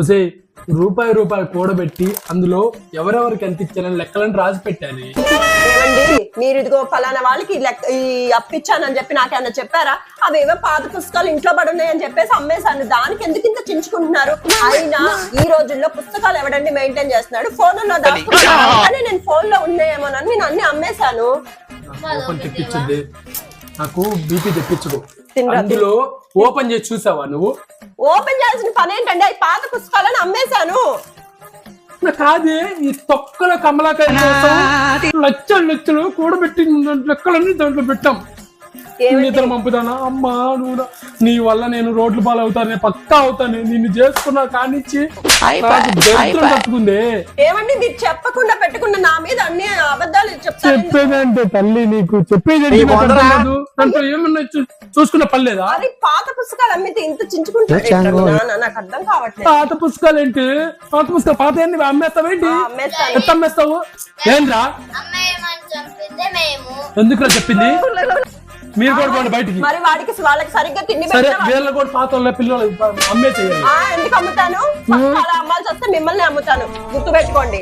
ఒసే రూపాయి రూపాయి కూడబెట్టి అందులో ఎవరెవరికి ఎంత ఇచ్చారని లెక్కలను రాసి పెట్టాను ఏమండి? మీరు ఇదిగో ఫలానా వాళ్ళకి ఈ అప్పిచ్చానని చెప్పి నాకేమన్నా చెప్పారా? అవేవో పాత పుస్తకాలు ఇంట్లో పడి ఉన్నాయని చెప్పేసి అమ్మేశాను. దానికి ఎందుకు ఇంత చించుకుంటున్నారు? అయినా ఈ రోజుల్లో పుస్తకాలు ఎవడండి మెయింటైన్ చేస్తున్నాడు? ఫోన్లో దాచుకుంటున్నాను కానీ నేను ఫోన్లో ఉన్నాయేమోనని నేను అన్ని అమ్మేశాను. నాకు బీపీ తెప్పించదు అందులో ఓపెన్ చేసి చూసావా నువ్వు? ఓపెన్ చేయాల్సిన పని ఏంటండి అవి పాత పుస్తకాలను అమ్మేశాను నా కాదే ఈ తొక్కల కమలాకాయ కోసం లక్షలు లక్షలు కూడబెట్టి లెక్కలన్నీ దాంట్లో పెట్టాం? ఇతను పంపుతానా అమ్మా నువ్వు నా- వల్ల నేను రోడ్లు పాలు అవుతానే పక్కా అవుతానే నిన్ను చేసుకున్నా కానిచ్చి దరిద్రం తట్టుకుందే. ఏమండి మీరు చెప్పకుండా పెట్టకుండా నా మీద అన్ని అబద్ధాలు చెప్పేదంటే తల్లి నీకు చెప్పేది ఏమన్నా చూసుకున్న పర్లేదా అది పాత పుస్తకాలు అమ్మితే ఇంత నాన్న? నాకు అర్థం కావట్లేదు. పాత పుస్తకాలు ఏంటి? పాత పుస్తకాలు పాత ఏంటి? అమ్మేస్తావేంటి ఆ, అమ్మేస్తాను. ఎంత అమ్మేస్తావు? ఏంద్రా ఎందుకురా చెప్పింది? మీరు కూడా పోండి బయటికి. మరి వాడికి వాళ్ళకి సరిగ్గా తిండి సరే వీళ్ళ కూడా పాత పిల్లలు అమ్మే చేయాలి ఎందుకు అమ్ముతాను? అలా అమ్మాల్సి వస్తే మిమ్మల్ని అమ్ముతాను. గుర్తు పెట్టుకోండి.